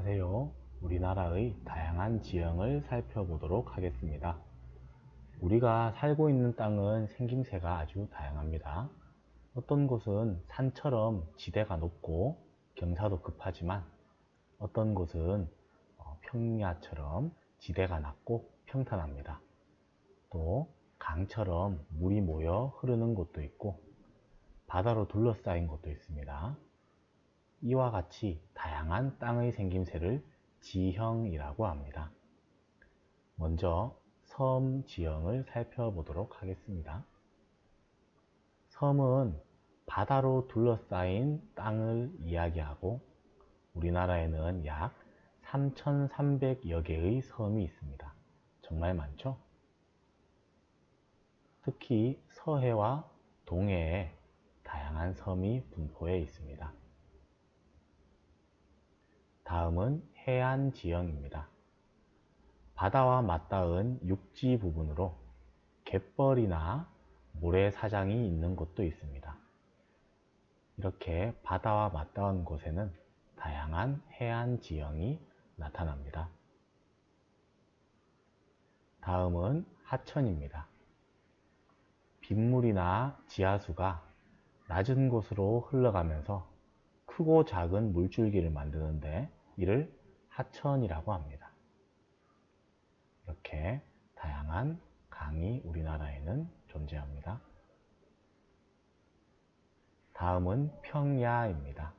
안녕하세요. 우리나라의 다양한 지형을 살펴보도록 하겠습니다. 우리가 살고 있는 땅은 생김새가 아주 다양합니다. 어떤 곳은 산처럼 지대가 높고 경사도 급하지만 어떤 곳은 어, 평야처럼 지대가 낮고 평탄합니다. 또 강처럼 물이 모여 흐르는 곳도 있고 바다로 둘러싸인 곳도 있습니다. 이와 같이 다양한 땅의 생김새를 지형이라고 합니다. 먼저 섬 지형을 살펴보도록 하겠습니다. 섬은 바다로 둘러싸인 땅을 이야기하고 우리나라에는 약 3,300여 개의 섬이 있습니다. 정말 많죠? 특히 서해와 동해에 다양한 섬이 분포해 있습니다. 다음은 해안 지형입니다. 바다와 맞닿은 육지 부분으로 갯벌이나 모래사장이 있는 곳도 있습니다. 이렇게 바다와 맞닿은 곳에는 다양한 해안 지형이 나타납니다. 다음은 하천입니다. 빗물이나 지하수가 낮은 곳으로 흘러가면서 크고 작은 물줄기를 만드는데 이를 하천이라고 합니다. 이렇게 다양한 강이 우리나라에는 존재합니다. 다음은 평야입니다.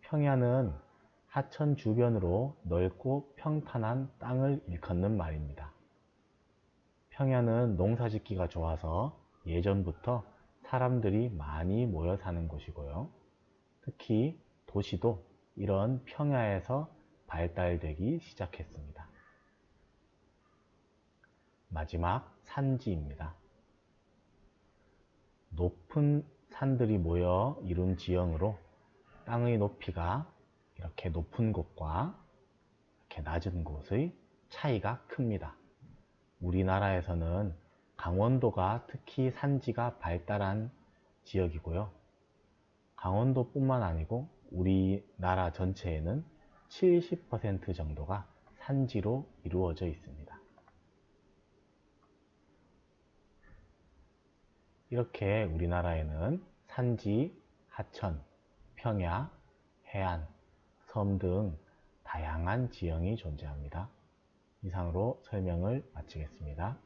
평야는 하천 주변으로 넓고 평탄한 땅을 일컫는 말입니다. 평야는 농사 짓기가 좋아서 예전부터 사람들이 많이 모여 사는 곳이고요. 특히 도시도 이런 평야에서 발달되기 시작했습니다. 마지막 산지입니다. 높은 산들이 모여 이룬 지형으로 땅의 높이가 이렇게 높은 곳과 이렇게 낮은 곳의 차이가 큽니다. 우리나라에서는 강원도가 특히 산지가 발달한 지역이고요. 강원도뿐만 아니고 우리 나라 전체에는 70% 정도가 산지로 이루어져 있습니다. 이렇게 우리나라에는 산지, 하천, 평야, 해안, 섬 등 다양한 지형이 존재합니다. 이상으로 설명을 마치겠습니다.